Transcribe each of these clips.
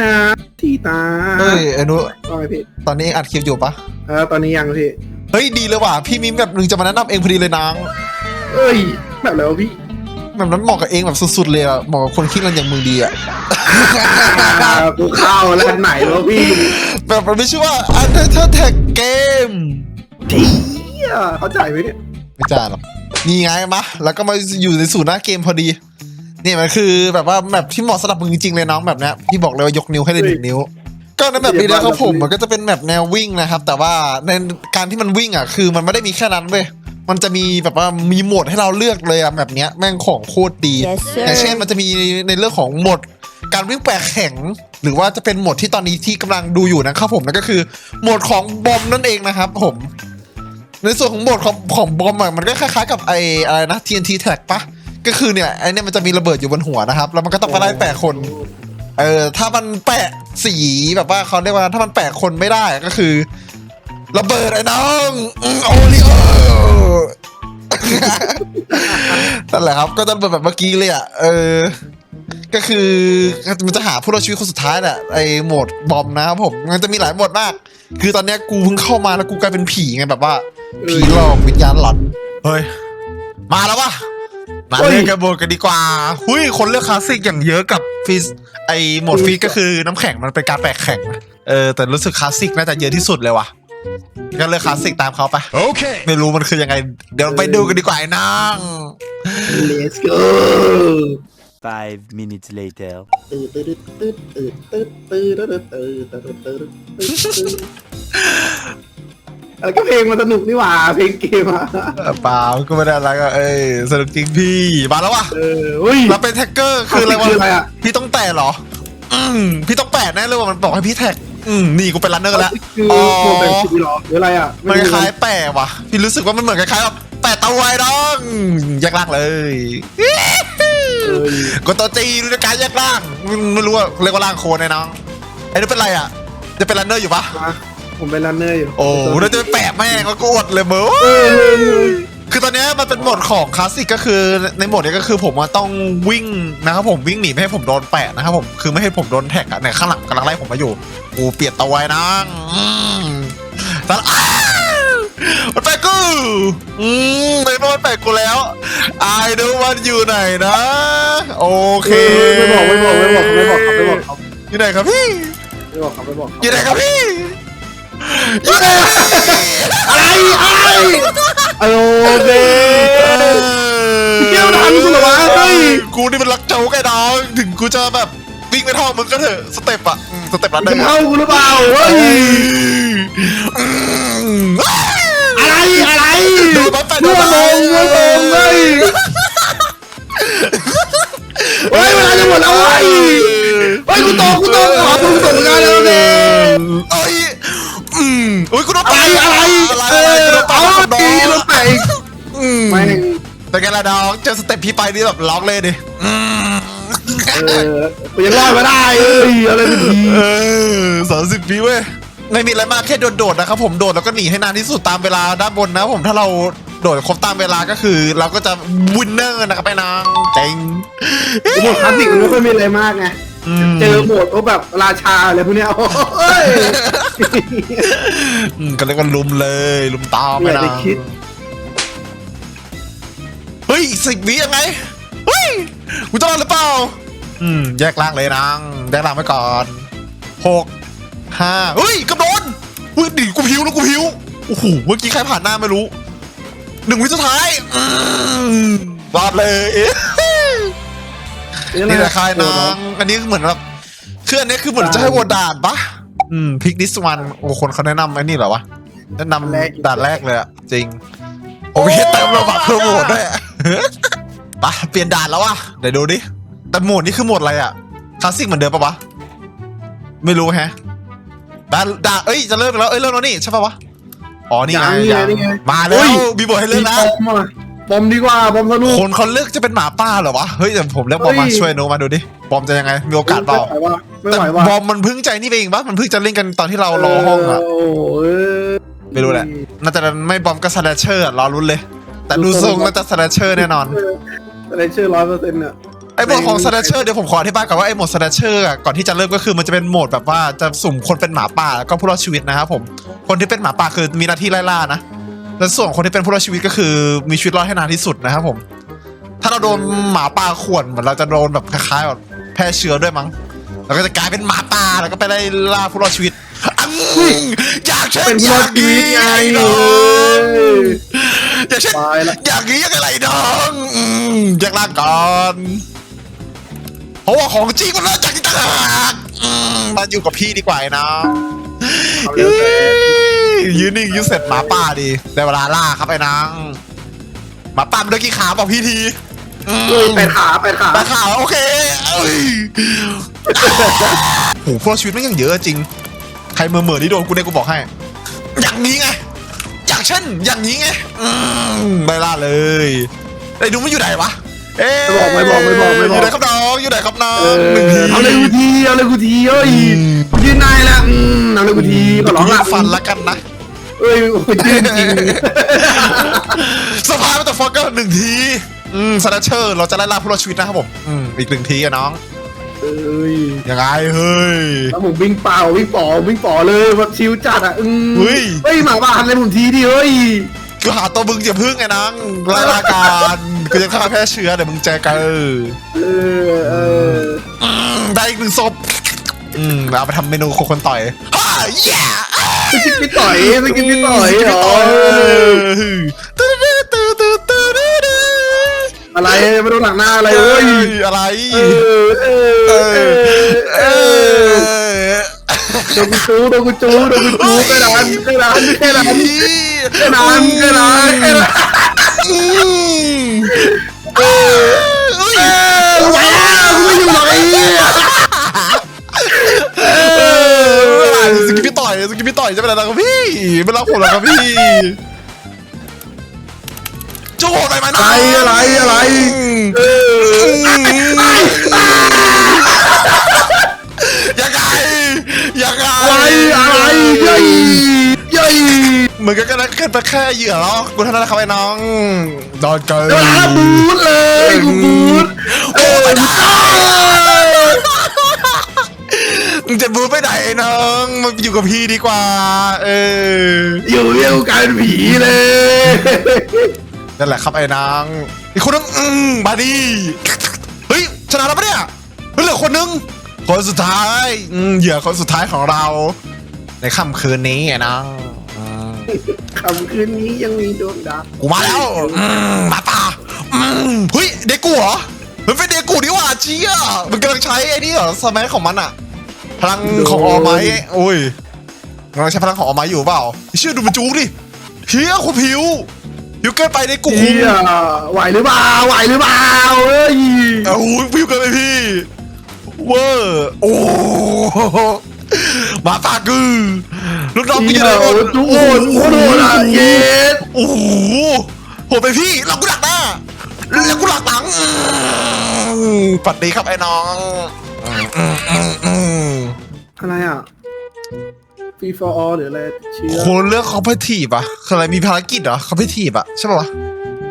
นะที่ตาเฮ้ยไอ้นุว่าไงพี่ตอนนี้อัดคลิปอยู่ปะเออตอนนี้ยังพี่ เฮ้ยดีเลยว่ะพี่มิมกับหนึ่งจะมาแนะนำเองพอดีเลยนางเอ้ย แบบแล้วะพี่ แบบนั้นเหมาะกับเองแบบสุดๆเลยอะเหมาะกับคนคิดเงินอย่างมึงดีอะอ่ากูเข้าแล้วอันไหนวะพี่แบบมันไม่ชื่อว่า Undertale Tag Game เที่ยเข้าใจไหมเนี่ยไม่จ่าหรอกนี่ไงมาแล้วก็มาอยู่ในศูนย์หน้าเกมพอดี นี่มันคือแบบว่าแบบที่เหมาะสำหรับมึงจริงๆเลยน้องแบบเนี้ยพี่บอกเลยว่ายกนิ้วให้เลยหนึ่งนิ้ว ก็ในแบบนี้นะครับผมมันก็จะเป็นแบบแนววิ่งนะครับ แต่ว่าในการที่มันวิ่งอะคือมันไม่ได้มีแค่นั้นเว้ยมันจะมีแบบว่ามีโหมดให้เราเลือกเลยอะแบบเนี้ยแม่งของโคตรดี Yes, sir. อย่างเช่นมันจะมีในเรื่องของโหมดการวิ่งแปลกแข็ง หรือว่าจะเป็นโหมดที่ตอนนี้ที่กำลังดูอยู่นะครับผมนั่นก็คือโหมดของบอมนั่นเองนะครับผม ในส่วนของโหมดของของบอมอะมันก็คล้ายๆกับไออะไรนะ TNT Tag ปะ ก็คือเนี่ยไอเนี่ยมันจะมีระเบิดอยู่บนหัวนะครับ แล้วมันก็ต้องไปไล่แปะคน เออถ้ามันแปะสีแบบว่าเขาเรียกว่าถ้ามันแปะคนไม่ได้ก็คือ ระเบิดไอ้น้องโอริโอนั่นแหละครับ ก็จะเป็นแบบเมื่อกี้เลยอะเออ ก็คือมันจะหาผู้รอดชีวิตคนสุดท้ายแหละไอ้โหมดบอมนะครับผมมันจะมีหลายโหมดมาก คือตอนเนี้ยกูเพิ่งเข้ามาแล้วกูกลายเป็นผีไงแบบว่าผีหลอกวิญญาณหลอนเฮ้ย มาแล้ววะ มาเล่นกันโหมดกันดีกว่า หุยคนเลือกคลาสสิกอย่างเยอะกับฟิสไอโหมดฟิสก็คือน้ำแข็งมันเป็นการแปลกแข็งเออ แต่รู้สึกคลาสสิกน่าจะเยอะที่สุดเลยว่ะก็เลือกคลาสสิกตามเขาไป Okay. ไม่รู้มันคือยังไง เดี๋ยวไปดูกันดีกว่าไอ้นาง Let's go Five minutes later. อะไรก็เพลงมันสนุกนี่หว่า เพลงเกมอะเออเปล่าก็ไม่ได้อะไรก็เอ้ยสนุกจริงพี่มาแล้ววะเออเฮ้ย เราเป็นแท็กเกอร์คืออะไรวะคืออะไรอะ พี่ต้องแตะเหรอ อืมพี่ต้องแปะแน่เลยว่ามันบอกให้พี่แท็ก อืมนี่กูเป็นรันเนอร์แล้วคือโหมดแบบชีหรอหรืออะไรอะมันคล้ายๆแปะว่ะพี่รู้สึกว่ามันเหมือนคล้ายๆแบบแปะเตาไว้ดองแยกล่างเลยเออ กดตัวจีรู้จักการแยกล่างไม่ไม่รู้ว่าเรียกว่าล่างโคนไอ้น้องไอ้นี่เป็นไรอะจะเป็นรันเนอร์อยู่ปะ มา ผมเป็นรันเนอร์อยู่โอ้แล้วจะไปแปะแม่งก็กดเลยเบ้เออเออเออคือตอนเนี้ยมันเป็นโหมดของคลาสสิกก็คือในโหมดเนี้ยก็คือผมว่าต้องวิ่งนะครับผมวิ่งหนีไม่ให้ผมโดนแปะนะครับผมคือไม่ให้ผมโดนแท็กอะเนี่ยข้างหลังกำลังไล่ผมมาอยู่กูเปลี่ยนตัวไว้นะอืมแต่อ้าวมันแปะกูอืมไม่รู้มันแปะกูแล้วไอ้ดูมันอยู่ไหนนะ โอเคไม่บอกไม่บอกไม่บอกไม่บอกครับไม่บอกครับอยู่ไหนครับพี่ไม่บอกครับไม่บอกครับอยู่ไหนครับพี่ อยู่ไหนอะไรอะไรโอเคเที่ยวทันกูเหรอวะเฮ้ยกูนี่เป็นรักโจ๊กไอ้น้องถึงกูจะแบบวิ่งไม่เท่ามึงก็เถอะสเต็ปอะอืมสเต็ปรันเดอจะร์เข้ากูหรือเปล่าเฮ้ยอะไรอะไรโดนมาแปะโดเมื่นอมาลงเมื่อลงเฮ้ยเฮ้ยเวลาจะหมดแล้วเว้ยเฮ้ยกูโตกูโตขอทุ่มส่งงานแล้วเนี่ย เอ้ยอื มอุ้ยกูโดนอะไรปาอะไรอะไรเออะไรอกูโดนปาเอากับน้อตีงรถไถอืมแม่งแต่ไงล่ะน้องเจอสเต็ปพี่ไปนี่แบบร้องเลยดิอืมเออกูยังรอดมาได้เอ้ยอะไรเป็นทีเออสามสิบปีเว้ยไม่มีอะไรมากแค่โดดๆนะครับผมโดดแล้วก็หนีให้นานที่สุดตามเวลาด้านบนนะผมถ้าเราโดดครบตามเวลาก็คือ เราก็จะวินเนอร์นะครับไอ้นางเจ๋งโหมดคลาสสิกมันไม่ค่อยมีอะไรมากไงม เจอโหมดโอ้แบบราชาอะไรพวกเนี้ยโอ้ยอืมก็เลยก็ลุมเลยลุมตามไม่อยากไปจะนะคิดเฮ้ยอีกสิบวิยังไงเฮ้ยกูจะรอดหรือเปล่าอืมแยกล่างเลยนางแยกล่างไว้ก่อนหกห้าเฮ้ยกระโดดเฮ้ยดิกูพิวแล้วกูพิวโอ้โหเมื่อกี้ใครผ่านหน้าไม่รู้หนึ่งวิสุดท้ายอืมรอดเลยนี่แหละคายนางอันนี้คือเหมือนแบบคืออันนี้คือเหมือนจะให้วนด่านปะอืมพิกดิสวันโอ้คนเขาแนะนำไอ้นี่เหรอวะแนะนำด่านแรกเลยอะจริง โอเคเติมระบักเพิ่มโหมดด้วยอะไปเปลี่ยนด่านแล้ววะเดี๋ยวดูดิแต่โหมดนี้คือโหมดอะไรอะคลาสสิกเหมือนเดิมปะวะไม่รู้แฮะด่านด่านเอ้ยจะเริ่มแล้วเอ้ยเริ่มแล้วนี่ใช่ปะวะอ๋อนี่ไงยังนี่ไงนี่ไงมาแล้วมีบทให้เลือกนะมีปอมอะ ปอมดีกว่าปอมสนุกคนเขาเลือกจะเป็นหมาป่าเหรอวะ เฮ้ยแต่ผมเลือกบอมมาเฮ้ยช่วยโนมาดูดิ บอมจะยังไง มีโอกาสเปล่าไม่ไหวว่ะไม่แต่ไหวว่ะบอมมันเพิ่งใจนี่ไปเองปะมันเพิ่งจะเล่นกันตอนที่เรารอห้องอะโอ้ยไม่รู้แหละ น่าจะไม่บอมก็สแลชเชอร์อะรอรุ้นเลย แต่ดูทรงน่าจะสแลชเชอร์แน่นอนอะไรชื่อร้อยเปอร์เซ็นต์เนี่ยไอ้โหมดของ s แ a ชเชอร์เดี๋ยวผมขออธิบายก่อนว่าไอ้โหมด s แ a ชเชอร์ก่อนที่จะเริ่มก็คือมันจะเป็นโหมดแบบว่าจะสุ่มคนเป็นหมาป่าแล้วก็ผู้รอดชีวิตนะครับผม คนที่เป็นหมาป่าคือมีหน้าที่ไล่ล่านะ แล้วส่วนคนที่เป็นผู้รอดชีวิตก็คือมีชีวิตรอดให้นานที่สุดนะครับผม ถ้าเราโดนหมาป่าข่วนเหมือนเราจะโดนแบบคล้ายๆแบบแพร่เชื้อด้วยมั้งแล้วก็จะกลายเป็นหมาป่าแล้วก็ไปไล่ล่าผู้รอดชีวิตอังอยากเช่นเป็นอผู้รยากดชีวิตไงเน้องอยากเช่นตายละ อยางนี้ยังไงน้องอืมอยากลาก่อนเพราะว่าของจริงมันเริ่มจากที่ต่างหากอืมมาอยู่กับพี่ดีกว่าไอ้น้อง เอาเร็วแต่ ยืนนิ่งยืนเสร็จหมาป่าดีได้เวลาล่าครับไอ้นางหมาป่ามันได้กี่ขาบอกพี่ทีอืมเฮ้ยไปขาไปขาไปขาโอเคเอ้ยโหพวกชีวิตไม่งยังเยอะจริง ใครเมื่อเมื่อนี่โดนกูเนี่ยกูบอกให้ อย่างนี้ไง อย่างเช่นอย่างนี้ไงอืมไม่ล่าเลยไอ้ดูมันอยู่ไหนวะเอ๊ะไม่บอกไม่บอกไม่บอกไม่บอกอยู่ไหนครับน้องอยู่ไหนครับน้องเอหนึ่งที อเอาเลยกูทีเอาเลยกูทีเอ้ยยืนนายแล้วอืมเอาเลยกูทีขอร้องยืละนฟันละกันนะ เอ้ยโอ้ยยืนจริงสภาพมันจะฟอกเกอร์หนึ่งทีอืมสแนชเชอร์ เราจะไล่ล่าผู้รอดชีวิตนะครับผมอืมอีกหนึ่งทีอะน้องเอ้ยยังไงเฮ้ย แล้วผมวิ่งเปล่าวิ่งป่อวิ่งป่อเลยแบบชิวจัดอะอืมเฮ้ย เฮ้ยหมาบ้าหันเลยผมทีดิเฮ้ยกูหาตัวมึงอย่าพึ่งไอ้น้องไล่ล่ากันกูจะฆ่าแพร่เชื้อเดี๋ยวมึงเจอกันเออเอออืมได้อีกหนึ่งศพอืมเอาไปทำเมนูโคคนต่อยฮ่าแย่ สกิปพี่ต่อยสกิปพี่ต่อยเหรอตื้อตื้อตื้อตื้อตื้อตื้ออะไรไม่โดนหลังหน้าอะไรเอ้ยอะไรเออเออเออเออโดนกูจูโดนกูจูโดนกูจูแค่นั้นแค่นั้นแค่นั้นแค่นั้นแค่นั้นแค่นั้นอืม ต่อยจะเป็นอะไรครับพี่ไม่รักผมหรอกครับพี่จูโหดไปไหมอะไรอะไรอะไรเออยังไงยังไงอะไรอะไรเย้ยเย้ยเหมือนกันกันแค่แค่เหยื่อแล้วกูเท่านั้นแหละครับไอ้น้องดอนเกิน เวลาบูทเลยกูบูทเออกูตาย มึงจะบูไปไหนไอ้น้องมาอยู่กับพี่ดีกว่า เอออยู่เรียกกลายเป็นผีเลยนั่นแหละครับไอ้นางอีกคนนึงอืมบาดี้เฮ้ยชนะแล้วปะเนี่ยเฮ้ยเหลือคนนึงคนสุดท้ายอืมเหยื่อคนสุดท้ายของเรา ในค่ำคืนนี้ไอ้นางอืมคำคืนนี้ยังมีดวงดาวกูมาแล้วอืมมาตาอืมเฮ้ยเด็กกูเหรอมันเป็นเด็กกูนี่หว่าเจี๊ยมันกำลังใช้ไอ้นี่เหรอสมัยของมันอะ พลังของออไม้โอ้ยกำลังใช้พลังของออไม้อยู่เปล่าเชื่อดูมันจุกดิเฮียคุณผิวผิวเกินไปในกูเฮียไหวหรือเปล่าไหวหรือเปล่าเอ้ยโอ้ยผิวเกินไปพี่เวอร์โอ้โหหมาปากือลูกน้องกูเฮีจะยได้หมโอ้ดโหโหดโคตรโหดอะเย็ดโอ้โหโหดไปพี่เรากูหลักหน้าแล้วกูหลักหลังอืมฝันดีครับไอ้น้อง อืมอืมอืมอืมอะไรอะฟีฟอร์หรืออะไรเชื้อคนเลือกคอมเพทีฟอะคืออะไรมีภารกิจเหรอคอมเพทีฟอะใช่ป่าวะ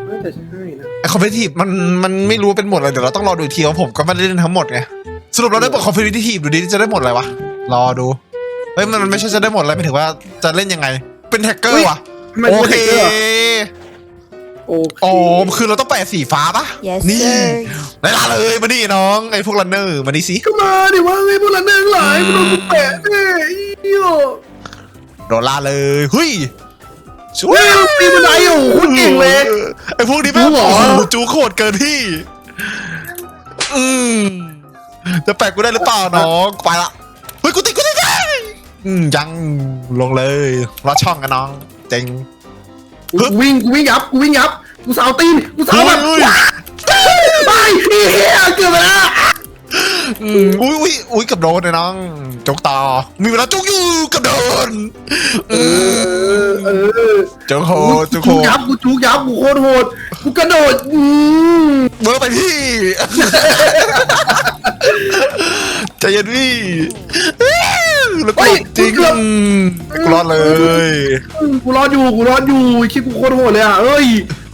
น่าจะใช่นะไอคอมเพทีฟมันมันไม่รู้เป็นหมดเลยเดี๋ยวเราต้องรอดูอีกทีว่าผมก็ไม่ได้เล่นทั้งหมดไงสรุปเราได้บทคอมเพทีฟดูดิจะได้หมดอะไรวะรอดูเฮ้ยมันมันไม่ใช่จะได้หมดอะไรหมายถึงว่าจะเล่นยังไง เป็นแฮกเกอร์วะมันโอเป็นเค เด็กด้วยเหรอโอเค อ๋อคือเราต้องแปะสีฟ้าปะ Yes นี่ sir ได้ละเลยมาดิน้องไอพวกรันเนอร์มาดิสิก็มาดิว่าไงพวกเราเนื่องหลายมันโดนกูแปะเอ้ยเหี้ยโดนล่าเลยเฮ้ยช่วเฮ้ยยปีบันไดอยู่โคตรเก่งเลย ไอพวกนี้แม่งจู๋เหรอโอ้โหจูโคตรเกินพี่ อืมจะแปลกกูได้หรือเปล่าน้องไปละเฮ้ยกูติดกูติดอืมยังลงเลยรอดช่องกันน้องเจ๋ง กูวิ่งกูวิ่งยับกูวิ่งยับ กูสาวตีนกูสาวแบบเฮ้ยไปเฮียเกือบไปแล้วอืมอุ้ยอุ้ยอุ้ยกับโดนเลยน้องจกต่อมีเวลาจกอยู่กับโดนเออเออจกโหดจกโหกูดยับกูจูยับกูโคตรโหดกูกระโดดอืมเบอร์ไปพี่ใจเย็นพี่แล้วก็จริงกูรอดเลย กูรอดอยู่ กูรอดอยู่คิดกูโคตรโหดเลยอะเอ้ย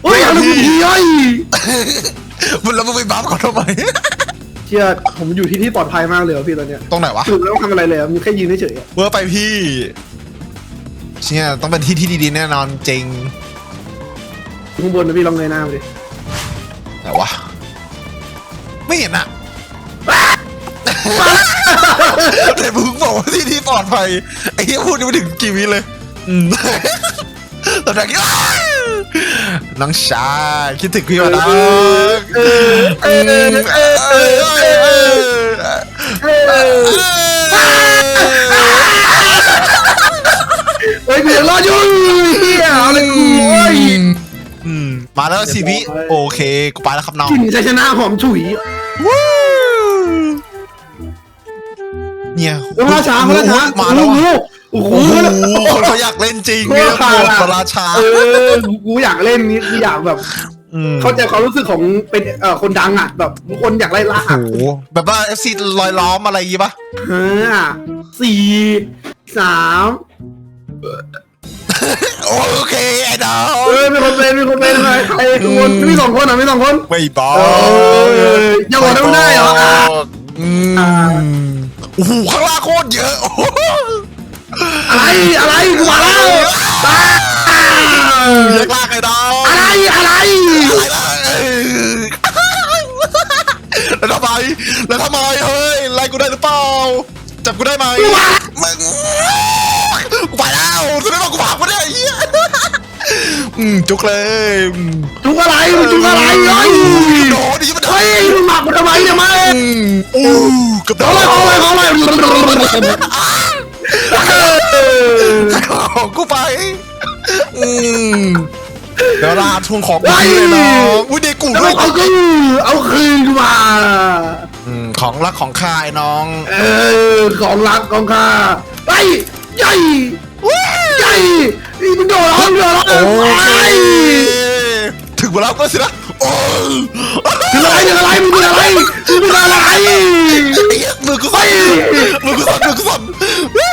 เฮ้ยอะไรกูทีเฮ้ยมันแล้วมึงไปบัฟเขาทำไม เชื่อผมอยู่ที่ที่ปลอดภัยมากเลยว่ะพี่ตอนเนี้ยตรงไหนวะคือไม่ต้องทำอะไรเลยอะมีแค่ยืนเฉยๆอะเวอร์ไปพี่เชี่ยต้องเป็นที่ที่ดีๆแน่นอนจริงข้างบนนะพี่ลองเงยหน้ามาดิแต่วะ ไม่เห็นอะแต่มึงบอกว่าที่ที่ปลอดภัยไอ้เหี้ยพูดยังไม่ถึงกี่วิเลย อืม ตอนแรกก็ น้องชายคิดถึงพี่มานะเออเออเออเออเออเออเออเฮ้ยกูยังรอดอยู่เฮียเอาเลยกูโอ้ยอืมมาแล้วสิพี่โอเคกูไปแล้วครับน้องกลิ่นชัยชนะหอมฉุยวู้เนี่ยพระราชาพระราชามาแล้ว โอ้อะโหโอ้โหโอ้โหคนเขาอยากเล่นจริงเนี่ยพระโหราชาดพระราชา เออกูอยากเล่นนี้กูอยากแบบอืมเข้าใจความรู้สึกของเป็นเอ่อคนดังอะ แบบทุกคนอยากไล่ล่าโอ้โหแบบว่า FC ลอยล้อมอะไรอย่างงี้ปะห้าสี่สามโอเคไอ้น้อเองอมีคนเป็นมีคนเป็นใครใครทุกคนมีสองคนอะมีสองคนไม่บอกเอออย่าบอกนะมันได้เหรออืมโอ้โหข้างล่างโคตรเยอะโอะไรอะไรกูมาแล้วบ้าเยอะมากไอ้น้องอะไรอะไรอะไรแล้วทำไมแล้วทำไมเฮ้ยไล่กูได้หรือเปล่าจับกูได้ไหมมึงกูไปแล้วแสดงว่ากูผ่านกูได้ไอ้เหี้ยอืมจุกเลยจุกอะไรมึงจุกอะไรเฮ้ยโดนดิมันเฮ้ยมึงหมักมันทำไมเนี่ยมาอืมอู้กับโดเอานเลยเอาเลยเอาเลย ของกูไปอืมเดี๋ยวลาทวงของกูเลยน้องอุ้ยเด็กกูแล้วด้วยเอาคืนเอาคืนกูมาอืมของรักของข้าไอ้น้อง เออของรักของข้าไอ้ใหญ่ใหญ่นี่มึงโดนร้องโดนร้องโอเคไอ้ถึงเวลาก็สินะ โอ้ยถึงอะไรถึงอะไรมึงเป็นอะไรมึงเป็นอะไรไอ้เหี้ยมือกูสั่นมือกูสั่นมือกูสั่นอื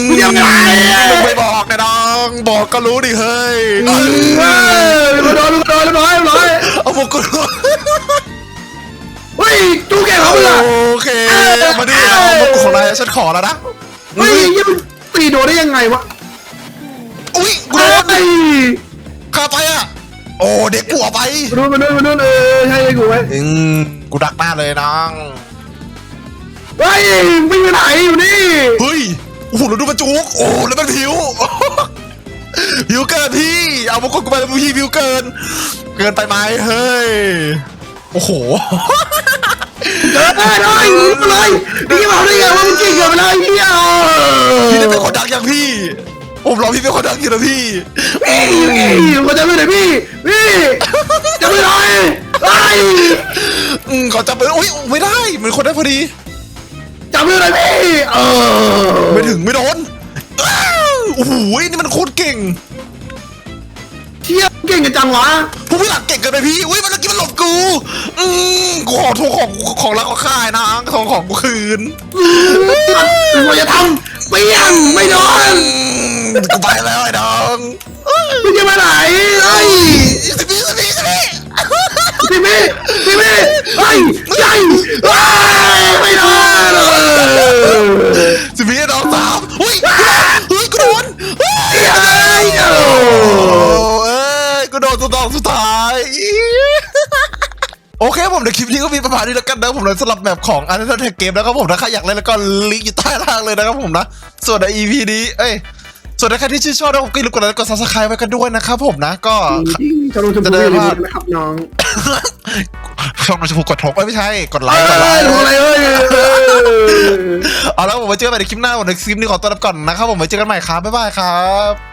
มมึงยังไงอะมึงไม่บอกนะน้องบอกก็รู้ดิเฮ้ยเออมึงโดนมึงโดนเรียบร้อยเรียบร้อยเอาบอกกูรู้เฮ้ยจูแกเขาเลยโอเคมาดิน้องบอกกูของนายฉันขอแล้วนะเฮ้ยยังตีโดนได้ยังไงวะอุ้ยกูเฮ้โดนยข้าไปอะ โอ้เด็กกูเอาไปมาดูมาดูมาดูเออใช่กูไว้อืมกูดักหน้าเลยน้องเฮ้ยวิ่งไปไหนอยู่นี่เฮ้ยโอ้โหแล้วดูมันจุกโอ้แล้วมันผิวผิวเกินพี่เอามงกุฎกูไปแล้วพี่ผิวเกิน เกินไปไหมเฮ้ยโอ้โหเฮ้ยเฮ้ยมึงเลยพี่บอกได้ไงว่ามึงเก่งเกินไปเลยเฮียพี่ได้เป็นคนดังอย่างพี่ ผมรอพี่เป็นคนดังอยู่นะพี่พี่พี่เขาจะไม่ได้พี่พี่จะไม่ได้ไอ้อืมขอจับไปอุ้ยไม่ได้เหมือนคนได้พอดีจำไม่ได้พี่เออไม่ถึงไม่โดนอ้าวโอ้โหนี่มันโคตรเก่ง เชี่ยเก่งกันจังวะผู้พิหลักเก่งเกินไปพี่อุ้ยมันเมื่อกี้มันหลบกู อืมกูขอทวงของของรักของข้ายนะทวงของกูคืนถึงว่าจะทำเปี้ยงไม่โดนอืมกูไปแล้วไอ้น้องมึงจะไปไหนไอ้สิพี่สิพี่สิพี่พี่พี่พี่พี่ไอ้ใหญ่ โอเคผมในคลิปนี้ก็มีประมาณนี้แล้วกันนะผมเลยสำหรับแบบของอันนั้นแท็กเกมนะครับผมถ้าใครอยากเล่นแล้วก็ลิงก์อยู่ใต้ล่างเลยนะครับผมนะส่วนใน EP นี้เอ้ยส่วนในใครที่ชื่นชอบนะผมก็อย่าลืมกดไลค์กดซับสไครป์ไว้กันด้วยนะครับผมนะก็จะลงชมพูเลยนะครับน้องช่องมันจะผูกกดทบเอ้ยไม่ใช่กดไลเอ้ค์กดไลยค์ลงอะไรเอ้ยเอาแล้วผมไว้เจอกันใหม่ในคลิปหน้าผมในคลิปนี้ขอตัวลาไปก่อนนะครับผมไว้เจอกันใหม่ครับบ๊ายบายครับ